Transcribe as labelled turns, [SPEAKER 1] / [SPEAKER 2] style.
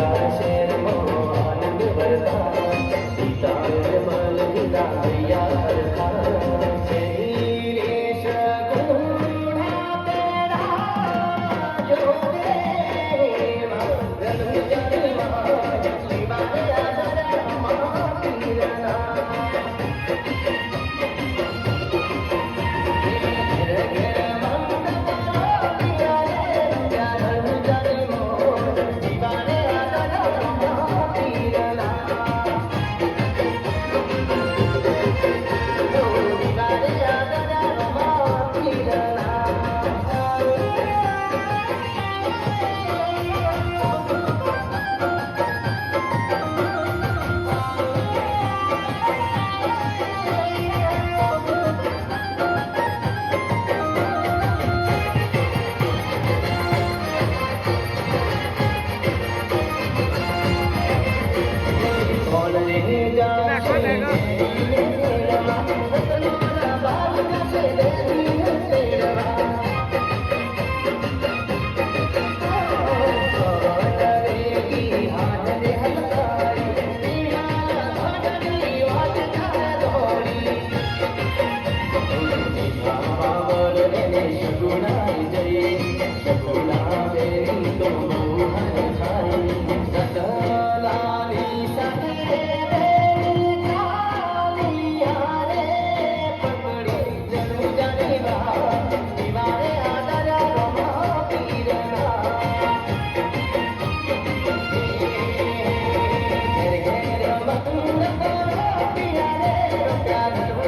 [SPEAKER 1] ya se demoró Thank